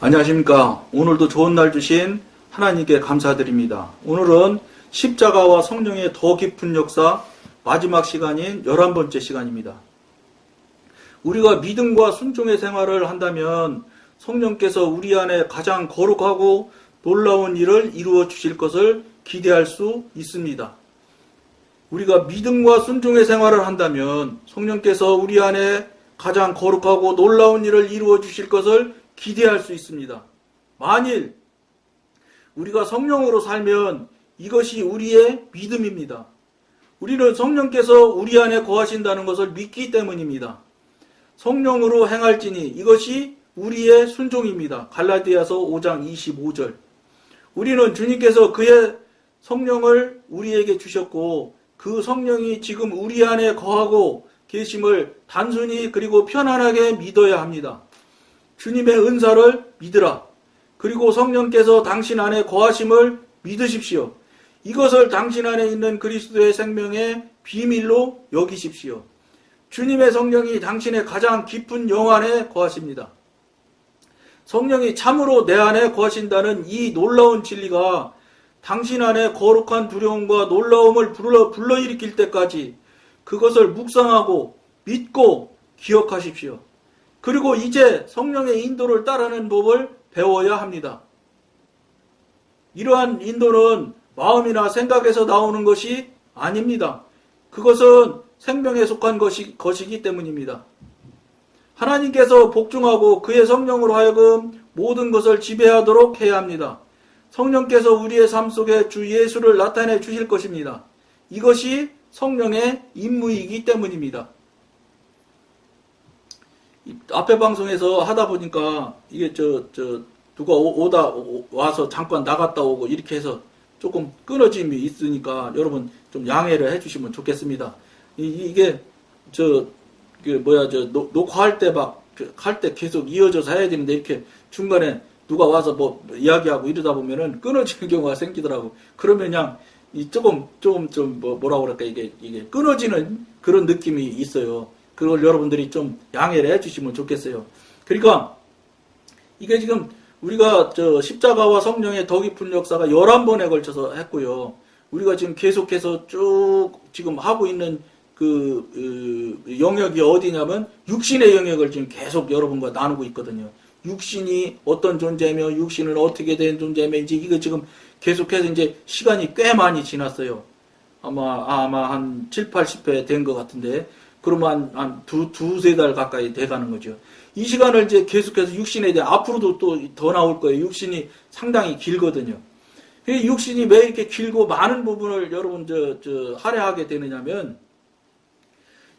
안녕하십니까. 오늘도 좋은 날 주신 하나님께 감사드립니다. 오늘은 십자가와 성령의 더 깊은 역사 마지막 시간인 11번째 시간입니다. 우리가 믿음과 순종의 생활을 한다면 성령께서 우리 안에 가장 거룩하고 놀라운 일을 이루어 주실 것을 기대할 수 있습니다. 우리가 믿음과 순종의 생활을 한다면 성령께서 우리 안에 가장 거룩하고 놀라운 일을 이루어 주실 것을 기대할 수 있습니다. 만일 우리가 성령으로 살면 이것이 우리의 믿음입니다. 우리는 성령께서 우리 안에 거하신다는 것을 믿기 때문입니다. 성령으로 행할지니 이것이 우리의 순종입니다. 갈라디아서 5장 25절. 우리는 주님께서 그의 성령을 우리에게 주셨고 그 성령이 지금 우리 안에 거하고 계심을 단순히 그리고 편안하게 믿어야 합니다. 주님의 은사를 믿으라. 그리고 성령께서 당신 안에 거하심을 믿으십시오. 이것을 당신 안에 있는 그리스도의 생명의 비밀로 여기십시오. 주님의 성령이 당신의 가장 깊은 영 안에 거하십니다. 성령이 참으로 내 안에 거하신다는 이 놀라운 진리가 당신 안에 거룩한 두려움과 놀라움을 불러, 불러일으킬 때까지 그것을 묵상하고 믿고 기억하십시오. 그리고 이제 성령의 인도를 따르는 법을 배워야 합니다. 이러한 인도는 마음이나 생각에서 나오는 것이 아닙니다. 그것은 생명에 속한 것이, 것이기 때문입니다. 하나님께서 복종하고 그의 성령으로 하여금 모든 것을 지배하도록 해야 합니다. 성령께서 우리의 삶 속에 주 예수를 나타내 주실 것입니다. 이것이 성령의 임무이기 때문입니다. 앞에 방송에서 하다 보니까 이게 저, 저, 누가 오, 다 와서 잠깐 나갔다 오고 이렇게 해서 조금 끊어짐이 있으니까 여러분 좀 양해를 해주시면 좋겠습니다. 이, 게 저, 그 뭐야, 저, 녹, 녹화할 때 막, 그할때 계속 이어져서 해야 되는데 이렇게 중간에 누가 와서 뭐 이야기하고 이러다 보면은 끊어지는 경우가 생기더라고. 그러면 그냥 이 조금, 조금 좀 뭐, 뭐라 그럴까 이게, 이게 끊어지는 그런 느낌이 있어요. 그걸 여러분들이 좀 양해를 해주시면 좋겠어요. 그러니까 이게 지금 우리가 저 십자가와 성령의 더 깊은 역사가 11번에 걸쳐서 했고요. 우리가 지금 계속해서 쭉 지금 하고 있는 그, 그 영역이 어디냐면 육신의 영역을 지금 계속 여러분과 나누고 있거든요. 육신이 어떤 존재며 육신은 어떻게 된 이제 이거 지금 계속해서 이제 시간이 꽤 많이 지났어요. 아마 아마 한 7, 80회 된 것 같은데 그러면 한 두, 두세 달 가까이 돼 가는 거죠. 이 시간을 이제 계속해서 육신에 대해 앞으로도 또 더 나올 거예요. 육신이 상당히 길거든요. 육신이 왜 이렇게 길고 많은 부분을 여러분 저, 저 할애하게 되느냐면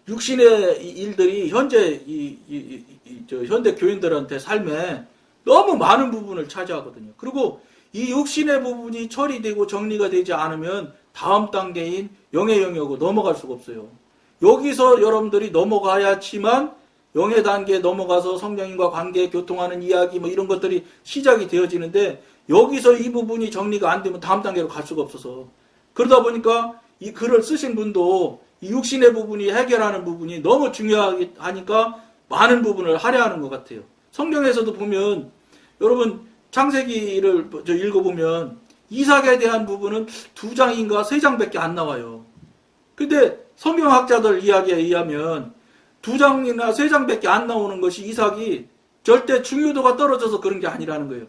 육신의 일들이 현재 이, 이, 이, 저 현대 교인들한테 삶에 너무 많은 부분을 차지하거든요. 그리고 이 육신의 부분이 처리되고 정리가 되지 않으면 다음 단계인 영의 영역으로 넘어갈 수가 없어요. 여기서 여러분들이 넘어가야지만 영의 단계에 넘어가서 성령님과 관계 교통하는 이야기 뭐 이런 것들이 시작이 되어지는데 여기서 이 부분이 정리가 안 되면 다음 단계로 갈 수가 없어서 그러다 보니까 이 글을 쓰신 분도 이 육신의 부분이 해결하는 부분이 너무 중요하니까 많은 부분을 할애하는 것 같아요. 성경에서도 보면 여러분 창세기를 읽어보면 이삭에 대한 부분은 두 장인가 세 장밖에 안 나와요. 근데 성경학자들 이야기에 의하면 두 장이나 세 장밖에 안 나오는 것이 이삭이 절대 중요도가 떨어져서 그런 게 아니라는 거예요.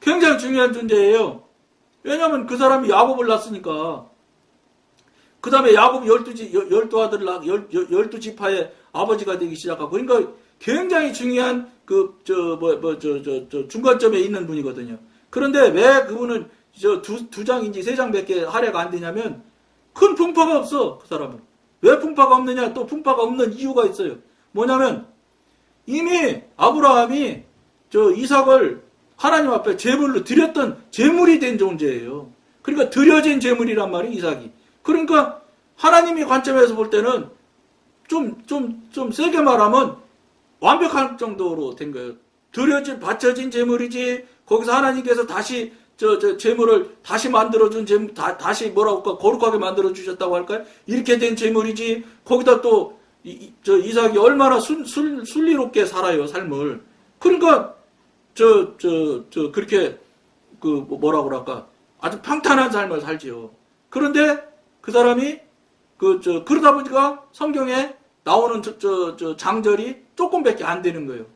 굉장히 중요한 존재예요. 왜냐하면 그 사람이 야곱을 낳았으니까. 그 다음에 야곱 열두, 열두 아들을 낳, 열, 열두 지파의 아버지가 되기 시작하고. 그러니까 굉장히 중요한 그, 저, 뭐, 뭐, 저, 저, 저, 중간점에 있는 분이거든요. 그런데 왜 그분은 저 두, 두 장인지 세 장밖에 할애가 안 되냐면 큰 풍파가 없어, 그 사람은. 왜 풍파가 없느냐? 또 풍파가 없는 이유가 있어요. 뭐냐면 이미 아브라함이 저 이삭을 하나님 앞에 제물로 드렸던 제물이 된 존재예요. 그러니까 드려진 제물이란 말이 이삭이. 그러니까 하나님의 관점에서 볼 때는 좀, 좀, 좀 세게 말하면 완벽한 정도로 된 거예요. 드려진, 바쳐진 제물이지, 거기서 하나님께서 다시 저, 저, 재물을 다시 만들어준 재물, 다, 다시 뭐라고 할까, 거룩하게 만들어주셨다고 할까요? 이렇게 된 재물이지, 거기다 또, 이, 저, 이삭이 얼마나 순, 순, 순리롭게 살아요, 삶을. 그러니까, 저, 저, 저, 그렇게, 그, 뭐- 뭐라 그럴까. 아주 평탄한 삶을 살지요. 그런데 그 사람이, 그, 저, 그러다 보니까 성경에 나오는 저, 저, 저 장절이 조금밖에 안 되는 거예요.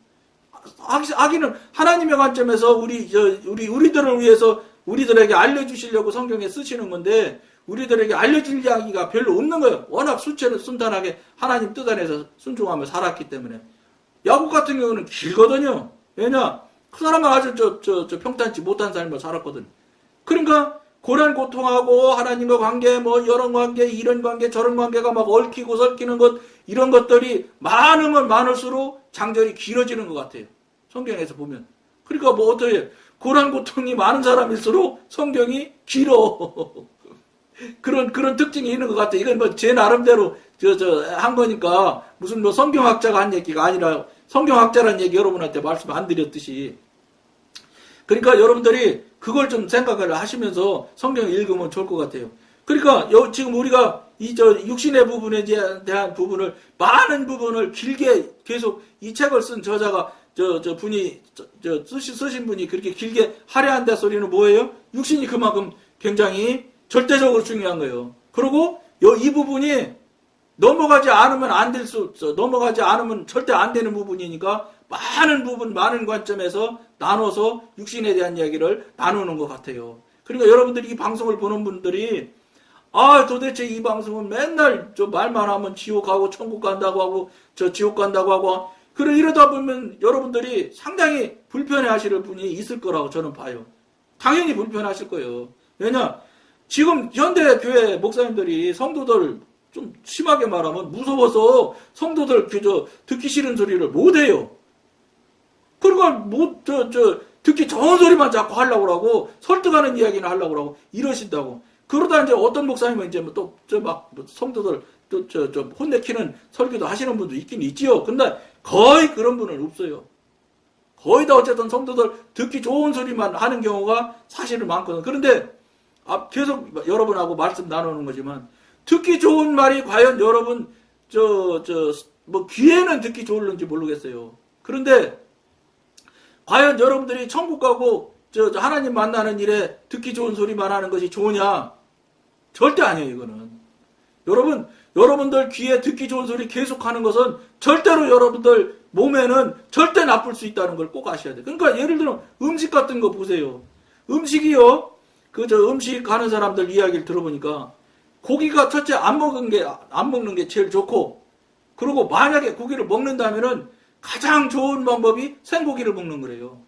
하기는 하나님의 관점에서 우리, 저, 우리, 우리들을 위해서 우리들에게 알려주시려고 성경에 쓰시는 건데, 우리들에게 알려줄 이야기가 별로 없는 거예요. 워낙 수체를 순탄하게 하나님 뜻 안에서 순종하며 살았기 때문에. 야곱 같은 경우는 길거든요. 왜냐? 그 사람은 아주 저, 저, 저 평탄치 못한 삶을 살았거든. 그러니까, 고난 고통하고 하나님과 관계, 뭐, 이런 관계, 이런 관계, 저런 관계가 막 얽히고 설키는 것, 이런 것들이 많으면 많을수록 장절이 길어지는 것 같아요. 성경에서 보면. 그러니까 뭐 어떻게, 고난 고통이 많은 사람일수록 성경이 길어. 그런, 그런 특징이 있는 것 같아요. 이건 뭐 제 나름대로 저, 저, 한 거니까 무슨 뭐 성경학자가 한 얘기가 아니라 성경학자라는 얘기 여러분한테 말씀 안 드렸듯이. 그러니까 여러분들이 그걸 좀 생각을 하시면서 성경을 읽으면 좋을 것 같아요. 그러니까 여- 지금 우리가 이 저 육신의 부분에 대- 대한 부분을 많은 부분을 길게 계속 이 책을 쓴 저자가 저, 저 분이 저, 저 쓰신, 쓰신 분이 그렇게 길게 하려한다 소리는 뭐예요? 육신이 그만큼 굉장히 절대적으로 중요한 거예요. 그리고 요- 이 부분이 넘어가지 않으면 안 될 수, 저, 넘어가지 않으면 절대 안 되는 부분이니까 많은 부분, 많은 관점에서 나눠서 육신에 대한 이야기를 나누는 것 같아요. 그러니까 여러분들이 이 방송을 보는 분들이 아, 도대체 이 방송은 맨날 저 말만 하면 지옥 가고 천국 간다고 하고 저 지옥 간다고 하고 그래 이러다 보면 여러분들이 상당히 불편해 하실 분이 있을 거라고 저는 봐요. 당연히 불편하실 거예요. 왜냐? 지금 현대 교회 목사님들이 성도들 좀 심하게 말하면 무서워서 성도들 그저 듣기 싫은 소리를 못 해요. 그러니까 못저 저 듣기 좋은 소리만 자꾸 하려고 그러고 설득하는 이야기는 하려고 그러고 이러신다고. 그러다 이제 어떤 목사님은 이제 뭐 또 저 막 성도들 또저저 혼내키는 설교도 하시는 분도 있긴 있지요. 근데 거의 그런 분은 없어요. 거의 다 어쨌든 성도들 듣기 좋은 소리만 하는 경우가 사실은 많거든. 그런데 아, 계속 여러분하고 말씀 나누는 거지만 듣기 좋은 말이 과연 여러분 저 저 뭐 귀에는 듣기 좋을는지 모르겠어요. 그런데 과연 여러분들이 천국 가고 저, 저 하나님 만나는 일에 듣기 좋은 소리만 하는 것이 좋으냐? 절대 아니에요, 이거는. 여러분, 여러분들 귀에 듣기 좋은 소리 계속 하는 것은 절대로 여러분들 몸에는 절대 나쁠 수 있다는 걸 꼭 아셔야 돼요. 그러니까 예를 들어 음식 같은 거 보세요. 음식이요. 그 저 음식 하는 사람들 이야기를 들어보니까 고기가 첫째 안 먹은 게 안 먹는 게 제일 좋고 그리고 만약에 고기를 먹는다면은 가장 좋은 방법이 생고기를 먹는 거래요.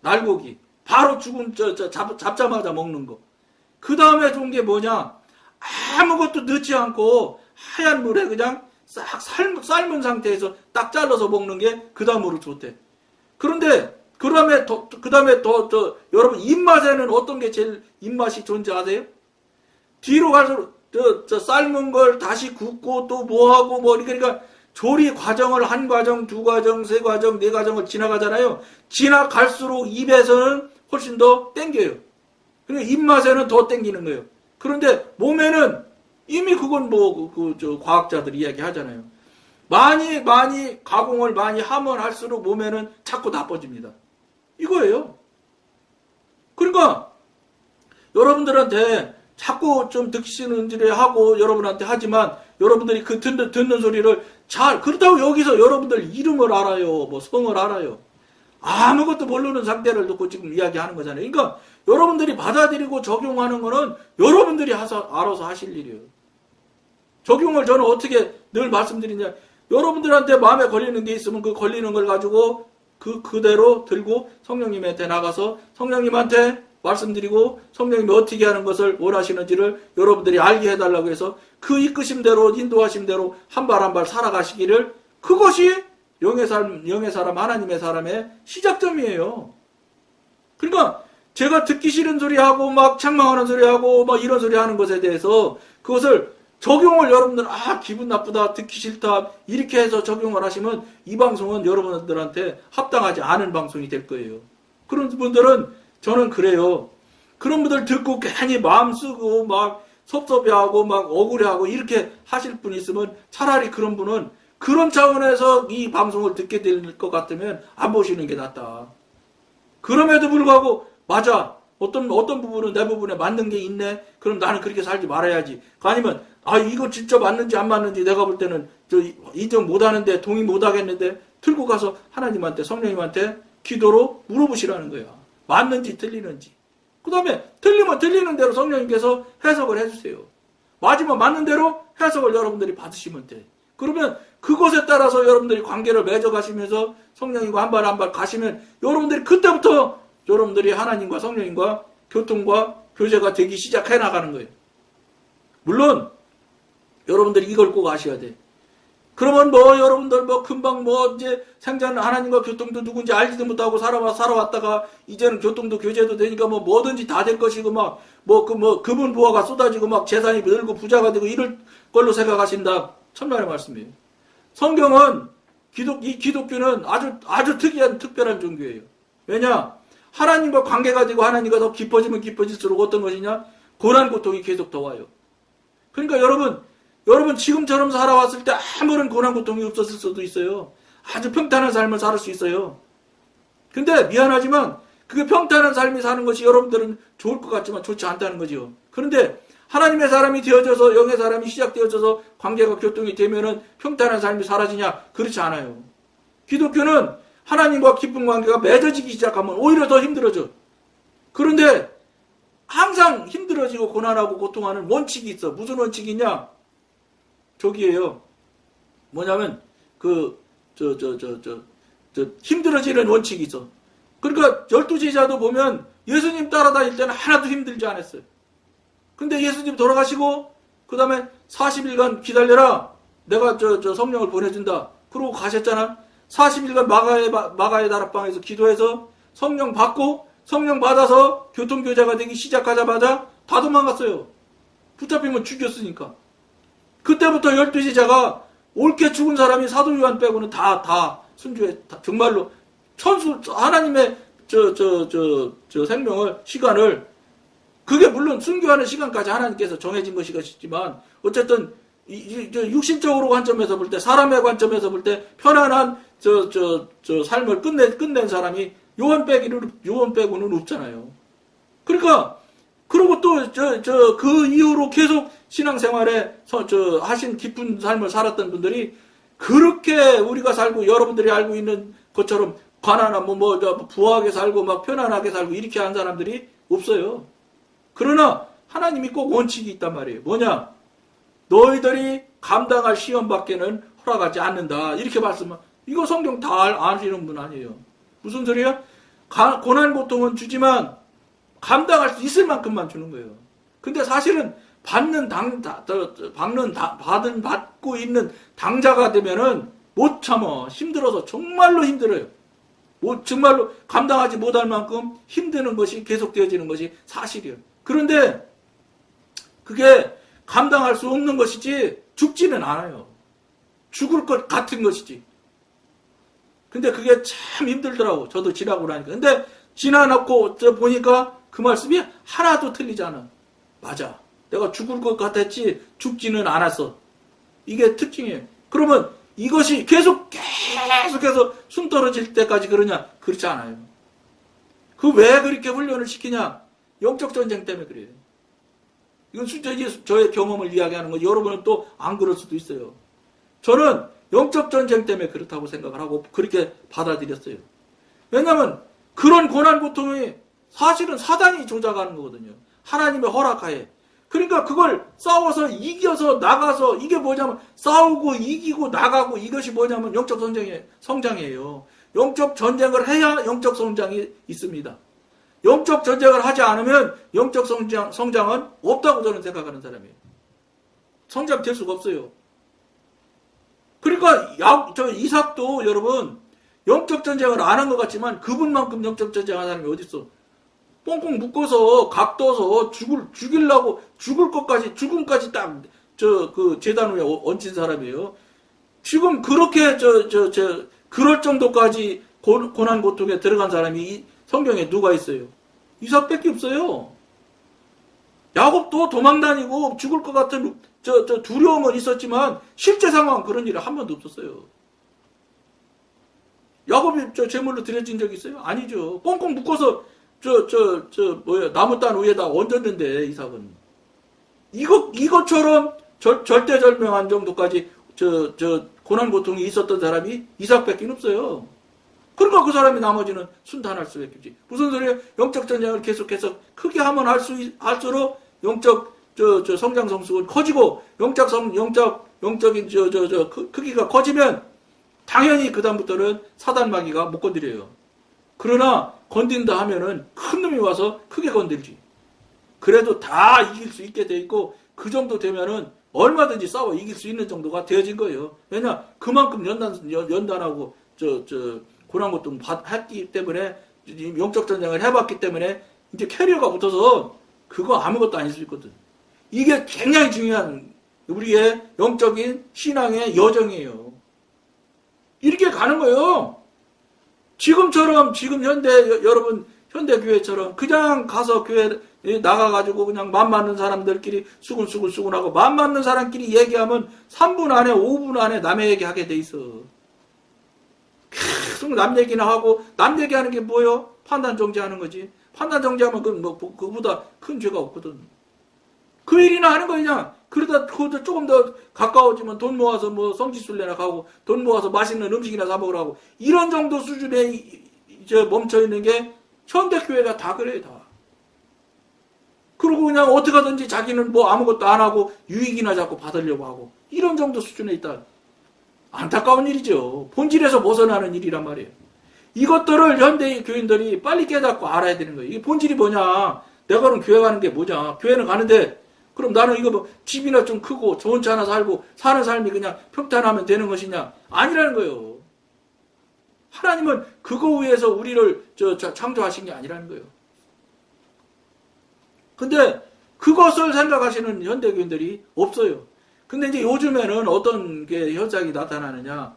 날고기. 바로 죽은 저, 저 잡, 잡자마자 먹는 거. 그 다음에 좋은 게 뭐냐? 아무것도 넣지 않고 하얀 물에 그냥 싹 삶, 삶은 상태에서 딱 잘라서 먹는 게 그 다음으로 좋대. 그런데 그 다음에 더, 그 다음에 더, 저, 여러분 입맛에는 어떤 게 제일 입맛이 아세요? 뒤로 갈수록 저, 저 삶은 걸 다시 굽고 또 뭐하고 뭐 그러니까 조리 과정을 한 과정, 두 과정, 세 과정, 네 과정을 지나가잖아요. 지나갈수록 입에서는 훨씬 더 땡겨요. 그러니까 입맛에는 더 땡기는 거예요. 그런데 몸에는 이미 그건 뭐, 그, 저, 과학자들이 이야기 하잖아요. 많이, 많이, 가공을 많이 하면 할수록 몸에는 자꾸 나빠집니다. 이거예요. 그러니까, 여러분들한테 자꾸 좀 일을 하고 여러분한테 하지만 여러분들이 그 듣는, 듣는 소리를 잘, 그렇다고 여기서 여러분들 이름을 알아요. 뭐 성을 알아요. 아무것도 모르는 상태를 놓고 지금 이야기하는 거잖아요. 그러니까 여러분들이 받아들이고 적용하는 거는 여러분들이 하서, 알아서 하실 일이에요. 적용을 저는 어떻게 늘 말씀드리냐. 여러분들한테 마음에 걸리는 게 있으면 그 걸리는 걸 가지고 그, 그대로 들고 성령님한테 나가서 성령님한테 말씀드리고 성령님이 어떻게 하는 것을 원하시는지를 여러분들이 알게 해달라고 해서 그 이끄심대로 인도하심대로 한 발 한 발 살아가시기를 그것이 영의 사람, 영의 사람, 하나님의 사람의 시작점이에요. 그러니까 제가 듣기 싫은 소리 하고 막 책망하는 소리 하고 막 이런 소리 하는 것에 대해서 그것을 적용을 여러분들 아 기분 나쁘다 듣기 싫다 이렇게 해서 적용을 하시면 이 방송은 여러분들한테 합당하지 않은 방송이 될 거예요. 그런 분들은 저는 그래요. 그런 분들 듣고 괜히 마음 쓰고 막 섭섭해하고 막 억울해하고 이렇게 하실 분 있으면 차라리 그런 분은 그런 차원에서 이 방송을 듣게 될 것 같으면 안 보시는 게 낫다. 그럼에도 불구하고 맞아. 어떤 어떤 부분은 내 부분에 맞는 게 있네. 그럼 나는 그렇게 살지 말아야지. 아니면 아 이거 진짜 맞는지 안 맞는지 내가 볼 때는 저 인정 못 하는데 동의 못 하겠는데 들고 가서 하나님한테 성령님한테 기도로 물어보시라는 거야. 맞는지 틀리는지. 그다음에 틀리면 틀리는 대로 성령님께서 해석을 해 주세요. 맞으면 맞는 대로 해석을 여러분들이 받으시면 돼. 그러면 그것에 따라서 여러분들이 관계를 맺어 가시면서 성령님과 한 발 한 발 가시면 여러분들이 그때부터 여러분들이 하나님과 성령님과 교통과 교제가 되기 시작해 나가는 거예요. 물론 여러분들이 이걸 꼭 아셔야 돼. 그러면 뭐 여러분들 뭐 금방 뭐 이제 생전 하나님과 교통도 누군지 알지도 못하고 살아와 살아왔다가 이제는 교통도 교제도 되니까 뭐 뭐든지 다 될 것이고 막 뭐 그뭐 금은 부하가 쏟아지고 막 재산이 늘고 부자가 되고 이럴 걸로 생각하신다. 천만의 말씀이에요. 성경은 기독 이 기독교는 아주 아주 특이한 특별한 종교예요. 왜냐 하나님과 관계가 되고 하나님과 더 깊어지면 깊어질수록 어떤 것이냐 고난 고통이 계속 더 와요. 그러니까 여러분 여러분 지금처럼 살아왔을 때 아무런 고난 고통이 없었을 수도 있어요. 아주 평탄한 삶을 살 수 있어요. 근데 미안하지만 그게 평탄한 삶이 사는 것이 여러분들은 좋을 것 같지만 좋지 않다는 거죠. 그런데 하나님의 사람이 되어져서 영의 사람이 시작되어져서 관계가 교통이 되면은 평탄한 삶이 사라지냐? 그렇지 않아요. 기독교는 하나님과 깊은 관계가 맺어지기 시작하면 오히려 더 힘들어져. 그런데 항상 힘들어지고 고난하고 고통하는 원칙이 있어. 무슨 원칙이냐? 저기에요. 뭐냐면 그 저 저 저 저 저 힘들어지는 원칙이 있어. 그러니까 열두 제자도 보면 예수님 따라다닐 때는 하나도 힘들지 않았어요. 근데 예수님 돌아가시고 그 다음에 40일간 기다려라. 내가 저, 저 성령을 보내준다. 그러고 가셨잖아. 40일간 마가의, 마가의 다락방에서 기도해서 성령 받고 성령 받아서 교통교제가 되기 시작하자마자 다 도망갔어요. 붙잡히면 죽였으니까. 그때부터 열두 제자가 옳게 죽은 사람이 사도 요한 빼고는 다, 다 순주에, 다 정말로 천수, 하나님의 저, 저, 저, 저 생명을, 시간을 그게 물론 순교하는 시간까지 하나님께서 정해진 것이겠지만 어쨌든 이, 이, 저 육신적으로 관점에서 볼 때 사람의 관점에서 볼 때 편안한 저 저 저 삶을 끝내 끝낸 사람이 요한 빼기는 요한 빼고는 없잖아요. 그러니까 그리고 또 저 저 그 이후로 계속 신앙생활에 서, 저 하신 깊은 삶을 살았던 분들이 그렇게 우리가 살고 여러분들이 알고 있는 것처럼 가난한 뭐 뭐 부하게 살고 막 편안하게 살고 이렇게 한 사람들이 없어요. 그러나 하나님이 꼭 원칙이 있단 말이에요. 뭐냐? 너희들이 감당할 시험 밖에는 허락하지 않는다. 이렇게 말씀하 이거 성경 다 아시는 분 아니에요. 무슨 소리야? 가, 고난 고통은 주지만 감당할 수 있을 만큼만 주는 거예요. 근데 사실은 받는 당, 다, 받는, 다, 받은, 받고 있는 당자가 되면은 못 참어. 힘들어서 정말로 힘들어요. 뭐, 정말로 감당하지 못할 만큼 힘드는 것이 계속되어지는 것이 사실이에요. 그런데 그게 감당할 수 없는 것이지 죽지는 않아요. 죽을 것 같은 것이지. 근데 그게 참 힘들더라고. 저도 지나고 나니까. 근데 지나놓고 저 보니까 그 말씀이 하나도 틀리지 않아. 맞아. 내가 죽을 것 같았지 죽지는 않았어. 이게 특징이에요. 그러면 이것이 계속 계속해서 숨 떨어질 때까지 그러냐? 그렇지 않아요. 그 왜 그렇게 훈련을 시키냐? 영적 전쟁 때문에 그래요. 이건 순전히 저의 경험을 이야기하는 거. 여러분은 또 안 그럴 수도 있어요. 저는 영적 전쟁 때문에 그렇다고 생각을 하고 그렇게 받아들였어요. 왜냐하면 그런 고난 고통이 사실은 사단이 조작하는 거거든요. 하나님의 허락하에. 그러니까 그걸 싸워서 이겨서 나가서 이게 뭐냐면 싸우고 이기고 나가고 이것이 뭐냐면 영적 성장의 성장이에요. 영적 전쟁을 해야 영적 성장이 있습니다. 영적 전쟁을 하지 않으면 영적 성장, 성장은 없다고 저는 생각하는 사람이에요. 성장될 수가 없어요. 그러니까 야, 저 이삭도 여러분 영적 전쟁을 안 한 것 같지만 그분만큼 영적 전쟁한 사람이 어디 있어? 꽁꽁 묶어서 각도서 죽을 죽이려고 죽을 것까지 죽음까지 딱 저 그 재단 위에 얹힌 사람이에요. 지금 그렇게 저 저 저 그럴 정도까지 고, 고난 고통에 들어간 사람이 성경에 누가 있어요? 이삭밖에 없어요. 야곱도 도망다니고 죽을 것 같은 저, 저 두려움은 있었지만 실제 상황은 그런 일이 한 번도 없었어요. 야곱이 저 제물로 드려진 적 있어요? 아니죠. 꽁꽁 묶어서 저 저 저 뭐야 나무 단 위에다 얹었는데 이삭은 이거 이것처럼 절, 절대절명한 정도까지 저 저 고난 고통이 있었던 사람이 이삭밖에 없어요. 그러니까 그 사람이 나머지는 순탄할 수밖에 없지. 무슨 소리예요? 영적 전쟁을 계속해서 크게 하면 할수 할수록 영적 저 저 성장 성수가 커지고 영적 성 영적 영적인 저 저 저 크기가 커지면 당연히 그 다음부터는 사단 마귀가 못 건드려요. 그러나 건든다 하면은 큰 놈이 와서 크게 건들지. 그래도 다 이길 수 있게 돼 있고 그 정도 되면은 얼마든지 싸워 이길 수 있는 정도가 되어진 거예요. 왜냐 그만큼 연단 연- 연단하고 저 저 고난 고통 받- 했기 때문에 이 영적 전쟁을 해봤기 때문에 이제 캐리어가 붙어서 그거 아무것도 아닐 수 있거든. 이게 굉장히 중요한 우리의 영적인 신앙의 여정이에요. 이렇게 가는 거예요. 지금처럼 지금 현대 여- 여러분 현대 교회처럼 그냥 가서 교회 에 나가 가지고 그냥 맘 맞는 사람들끼리 수근수근 수근하고 맘 맞는 사람끼리 얘기하면 3분 안에 5분 안에 남의 얘기하게 돼 있어. 계속 남 얘기나 하고 남 얘기하는 게 뭐요? 판단 정지하는 거지. 판단 정지하면 그뭐 그보다 큰 죄가 없거든. 그 일이나 하는 거 그냥 그러다 그것도 조금 더 가까워지면 돈 모아서 뭐 성지순례나 가고 돈 모아서 맛있는 음식이나 사 먹으라고 이런 정도 수준에 이- 이제 멈춰 있는 게 현대 교회가 다 그래요 다. 그리고 그냥 어떻게 하든지 자기는 뭐 아무것도 안 하고 유익이나 자꾸 받으려고 하고 이런 정도 수준에 있다. 안타까운 일이죠. 본질에서 벗어나는 일이란 말이에요. 이것들을 현대 교인들이 빨리 깨닫고 알아야 되는 거예요. 이게 본질이 뭐냐? 내가 그럼 교회 가는 게 뭐냐? 교회는 가는데 그럼 나는 이거 뭐 집이나 좀 크고 좋은 차 하나 살고 사는 삶이 그냥 평탄하면 되는 것이냐? 아니라는 거예요. 하나님은 그거 위해서 우리를 저, 저 창조하신 게 아니라는 거예요. 근데 그것을 생각하시는 현대교인들이 없어요. 근데 이제 요즘에는 어떤 게 현상이 나타나느냐.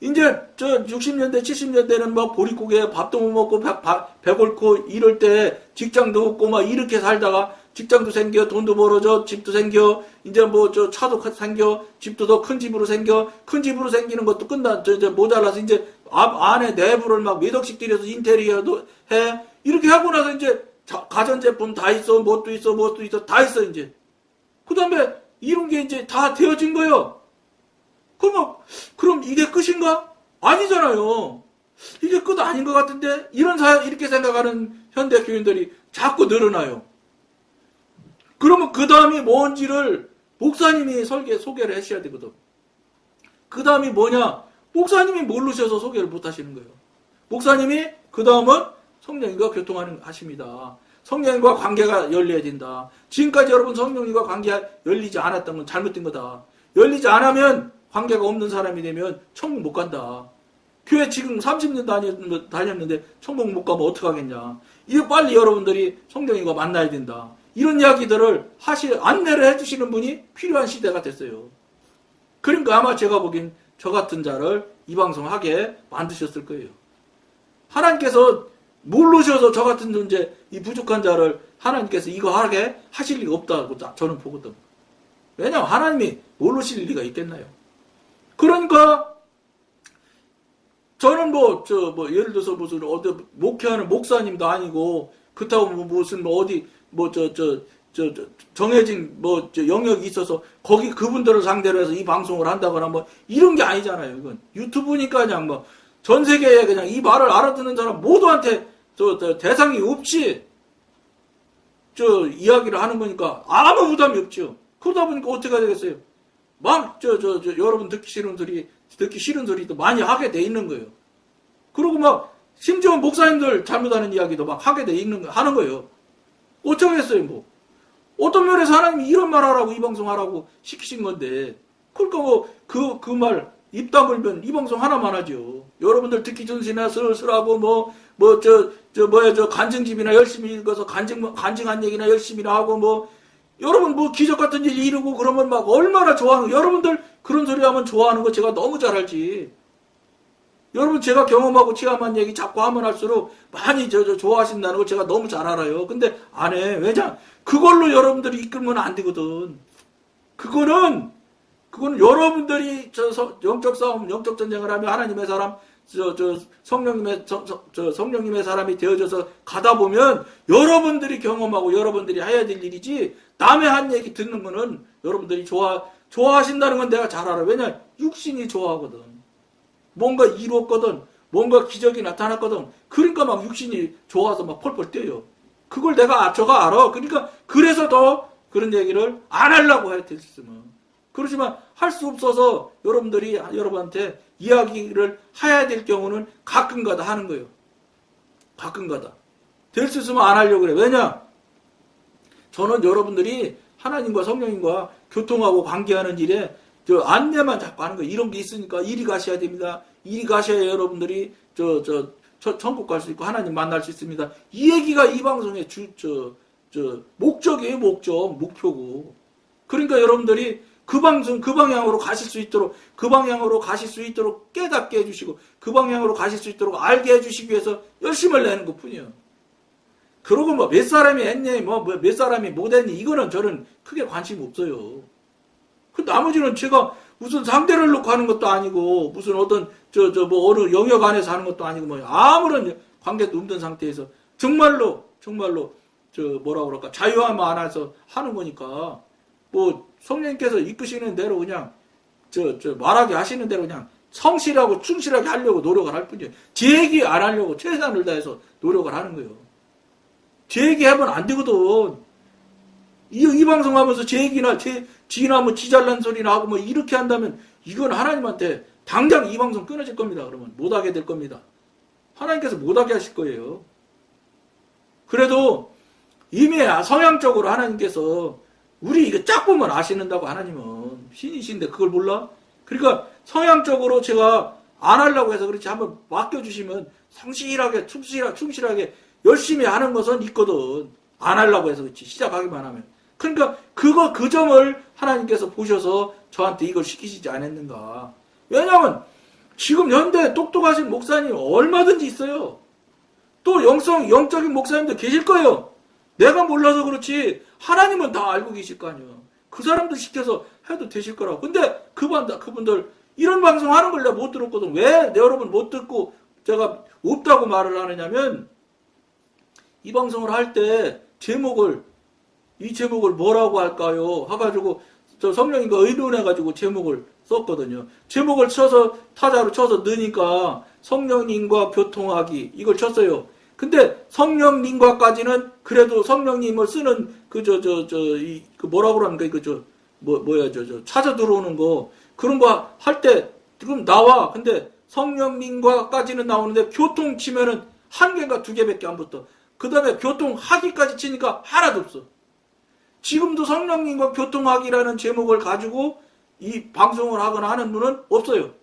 이제 저 60년대, 70년대는 막 보릿고개 밥도 못 먹고 배, 밥- 배골고 이럴 때 직장도 없고 막 이렇게 살다가 직장도 생겨, 돈도 벌어져, 집도 생겨, 이제 뭐 저 차도 생겨, 집도 더 큰 집으로 생겨, 큰 집으로 생기는 것도 끝나, 저 이제 모자라서 이제 앞, 안에 내부를 막 몇 억씩 들여서 인테리어도 해. 이렇게 하고 나서 이제 자- 가전제품 다 있어, 뭣도 있어, 뭣도 있어, 다 있어, 이제. 그 다음에 이런 게 이제 다 되어진 거예요. 그러면, 그럼 이게 끝인가? 아니잖아요. 이게 끝 아닌 것 같은데? 이런 사, 이렇게 생각하는 현대 교인들이 자꾸 늘어나요. 그러면 그 다음이 뭔지를 목사님이 설계, 소개를 하셔야 되거든. 그 다음이 뭐냐? 목사님이 모르셔서 소개를 못 하시는 거예요. 목사님이 그 다음은 성령님과 교통하는 하십니다. 성령님과 관계가 열려진다. 지금까지 여러분 성령님과 관계가 열리지 않았던 건 잘못된 거다. 열리지 않으면 관계가 없는 사람이 되면 천국 못 간다. 교회 지금 30년 다녔, 다녔는데 천국 못 가면 어떡하겠냐. 이거 빨리 여러분들이 성령님과 만나야 된다. 이런 이야기들을 하시, 안내를 해주시는 분이 필요한 시대가 됐어요. 그러니까 아마 제가 보기엔 저 같은 자를 이 방송 하게 만드셨을 거예요. 하나님께서 모르셔서 저 같은 존재, 이 부족한 자를 하나님께서 이거 하게 하실 리가 없다고 자- 저는 보거든. 왜냐하면 하나님이 모르실 리가 있겠나요? 그러니까 저는 뭐, 저, 뭐, 예를 들어서 무슨, 어디, 목회하는 목사님도 아니고, 그렇다고 뭐 무슨, 뭐, 어디, 뭐, 저, 저, 저, 저 정해진, 뭐, 저 영역이 있어서, 거기 그분들을 상대로 해서 이 방송을 한다거나, 뭐, 이런 게 아니잖아요, 이건. 유튜브니까 그냥 뭐, 전 세계에 그냥 이 말을 알아듣는 사람 모두한테, 저, 저 대상이 없이, 저, 이야기를 하는 거니까, 아무 부담이 없죠. 그러다 보니까 어떻게 되겠어요? 막, 저, 저, 저, 여러분 듣기 싫은 소리, 듣기 싫은 소리도 많이 하게 돼 있는 거예요. 그리고 막, 심지어 목사님들 잘못하는 이야기도 막 하게 돼 있는, 거- 하는 거예요. 어쩌겠어요, 뭐. 어떤 면에서 하나님이 이런 말 하라고, 이 방송 하라고 시키신 건데, 그러니까 뭐, 그, 그 말, 입 다물면 이 방송 하나만 하죠. 여러분들 듣기 전시나 슬슬하고 뭐, 뭐, 저, 저, 뭐야, 저, 간증집이나 열심히 읽어서 간증, 간증한 얘기나 열심히나 하고 뭐, 여러분 뭐 기적 같은 일 이루고 그러면 막 얼마나 좋아하는 거 여러분들 그런 소리 하면 좋아하는 거 제가 너무 잘 알지. 여러분 제가 경험하고 체험한 얘기 자꾸 하면 할수록 많이 저, 저 좋아하신다는 걸 제가 너무 잘 알아요. 근데 안 해. 왜냐? 그걸로 여러분들이 이끌면 안 되거든. 그거는 그거는 여러분들이 저 서- 영적 싸움, 영적 전쟁을 하며 하나님의 사람 저, 저, 성령님의, 저, 저, 저 성령님의 사람이 되어져서 가다 보면 여러분들이 경험하고 여러분들이 해야 될 일이지 남의 한 얘기 듣는 거는 여러분들이 좋아, 좋아하신다는 건 내가 잘 알아. 왜냐? 육신이 좋아하거든. 뭔가 이루었거든. 뭔가 기적이 나타났거든. 그러니까 막 육신이 좋아서 막 펄펄 뛰어요. 그걸 내가, 아- 저가 알아. 그러니까 그래서 더 그런 얘기를 안 하려고 할때 있으면. 그렇지만 할 수 없어서 여러분들이 여러분한테 이야기를 해야 될 경우는 가끔가다 하는 거예요. 가끔가다. 될 수 있으면 안 하려고 그래. 왜냐? 저는 여러분들이 하나님과 성령님과 교통하고 관계하는 일에 저 안내만 자꾸 하는 거예요. 이런 게 있으니까 이리 가셔야 됩니다. 이리 가셔야 여러분들이 저, 저, 저 천국 갈 수 있고 하나님 만날 수 있습니다. 이 얘기가 이 방송의 주, 저, 저, 목적이에요, 목적, 목표고. 그러니까 여러분들이 그 방송, 그 방향으로 가실 수 있도록, 그 방향으로 가실 수 있도록 깨닫게 해주시고, 그 방향으로 가실 수 있도록 알게 해주시기 위해서 열심을 내는 것 뿐이에요. 그러고 뭐 몇 사람이 했니, 뭐몇 사람이 못했니, 이거는 저는 크게 관심 없어요. 그 나머지는 제가 무슨 상대를 놓고 하는 것도 아니고, 무슨 어떤, 저, 저, 뭐 어느 영역 안에서 하는 것도 아니고, 뭐 아무런 관계도 없는 상태에서 정말로, 정말로, 저, 뭐라 그럴까, 자유함 안에서 하는 거니까, 뭐 성령님께서 이끄시는 대로 그냥 저, 저 말하게 하시는 대로 그냥 성실하고 충실하게 하려고 노력을 할 뿐이에요. 제 얘기 안 하려고 최선을 다해서 노력을 하는 거예요. 제 얘기 하면 안 되거든. 이, 이 방송 하면서 제 얘기나 제 지나 뭐 지잘난 소리나 하고 뭐 이렇게 한다면 이건 하나님한테 당장 이 방송 끊어질 겁니다. 그러면 못하게 될 겁니다. 하나님께서 못하게 하실 거예요. 그래도 이미 성향적으로 하나님께서 우리 이거 짝 보면 아시는다고 하나님은 신이신데 그걸 몰라? 그러니까 성향적으로 제가 안 하려고 해서 그렇지 한번 맡겨주시면 성실하게 충실하게 충실하게 열심히 하는 것은 있거든 안 하려고 해서 그렇지 시작하기만 하면 그러니까 그거 그 점을 하나님께서 보셔서 저한테 이걸 시키시지 않았는가 왜냐하면 지금 현대 똑똑하신 목사님 얼마든지 있어요 또 영성 영적인 목사님도 계실 거예요 내가 몰라서 그렇지 하나님은 다 알고 계실 거 아니에요. 그 사람들 시켜서 해도 되실 거라고. 근데 그분들, 그분들 이런 방송 하는 걸 내가 못 들었거든. 왜 여러분 못 듣고 제가 없다고 말을 하느냐면 이 방송을 할 때 제목을 이 제목을 뭐라고 할까요? 해가지고 저 성령님과 의논해가지고 제목을 썼거든요. 제목을 쳐서 타자로 쳐서 넣으니까 성령님과 교통하기 이걸 쳤어요. 근데 성령님과까지는 그래도 성령님을 쓰는 그 저 저 저 이 그 뭐라고 그러는가 그저 뭐 뭐야 저 저 찾아 들어오는 거 그런 거 할 때 지금 나와. 근데 성령님과까지는 나오는데 교통 치면은 한 개인가 두 개밖에 안 붙어. 그 다음에 교통하기까지 치니까 하나도 없어. 지금도 성령님과 교통하기라는 제목을 가지고 이 방송을 하거나 하는 분은 없어요.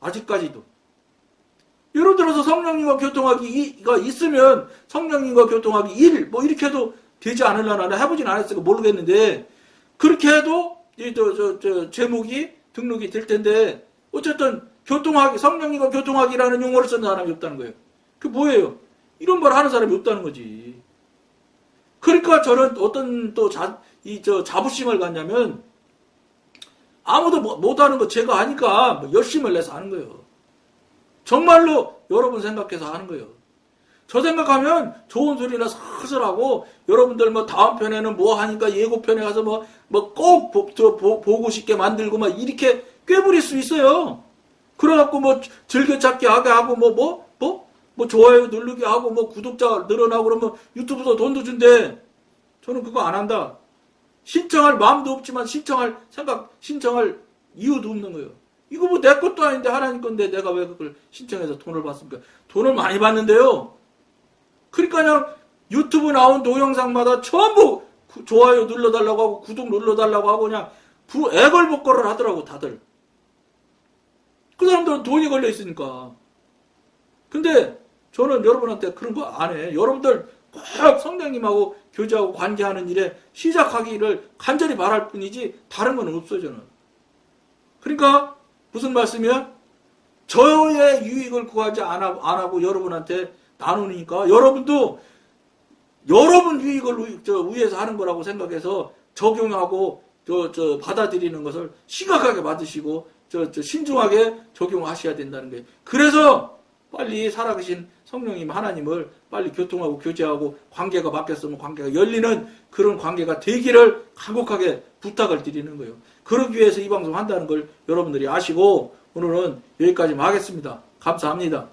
아직까지도. 예를 들어서 성령님과 교통하기가 있으면 성령님과 교통하기 1, 뭐 이렇게 해도 되지 않을려나 나 해보진 않았으니까 모르겠는데 그렇게 해도 이 저 저 저 제목이 등록이 될 텐데 어쨌든 교통하기 성령님과 교통하기라는 용어를 쓰는 사람이 없다는 거예요. 그 뭐예요? 이런 말 하는 사람이 없다는 거지. 그러니까 저는 어떤 또 자 이 저 자부심을 갖냐면 아무도 뭐- 못하는 거 제가 하니까 뭐 열심을 내서 하는 거예요. 정말로 여러분 생각해서 하는 거예요. 저 생각하면 좋은 소리나 슬슬 하고 여러분들 뭐 다음 편에는 뭐 하니까 예고편에 가서 뭐 뭐 꼭 보고 싶게 만들고 막 이렇게 꿰부릴 수 있어요. 그래갖고 뭐 즐겨찾기 하게 하고 뭐 뭐 뭐뭐 좋아요 누르게 하고 뭐 구독자 늘어나고 그러면 유튜브도 돈도 준대. 저는 그거 안 한다. 신청할 마음도 없지만 신청할 생각 신청할 이유도 없는 거예요. 이거 뭐 내 것도 아닌데 하나님 건데 내가 왜 그걸 신청해서 돈을 받습니까? 돈을 많이 받는데요. 그러니까 그냥 유튜브 나온 동영상마다 전부 구- 좋아요 눌러달라고 하고 구독 눌러달라고 하고 그냥 부, 애걸복걸을 하더라고 다들. 그 사람들은 돈이 걸려 있으니까. 근데 저는 여러분한테 그런 거 안 해. 여러분들 꼭 성령님하고 교제하고 관계하는 일에 시작하기를 간절히 바랄 뿐이지 다른 건 없어요 저는. 그러니까 무슨 말씀이야? 저의 유익을 구하지 안 하고, 여러분한테 나누니까 여러분도 여러분 유익을 위해서 하는 거라고 생각해서 적용하고 저, 저 받아들이는 것을 심각하게 받으시고 저, 저 신중하게 적용하셔야 된다는 거예요. 그래서 빨리 살아계신 성령님 하나님을 빨리 교통하고 교제하고 관계가 바뀌었으면 관계가 열리는 그런 관계가 되기를 간곡하게 부탁을 드리는 거예요. 그러기 위해서 이 방송 한다는 걸 여러분들이 아시고 오늘은 여기까지만 하겠습니다. 감사합니다.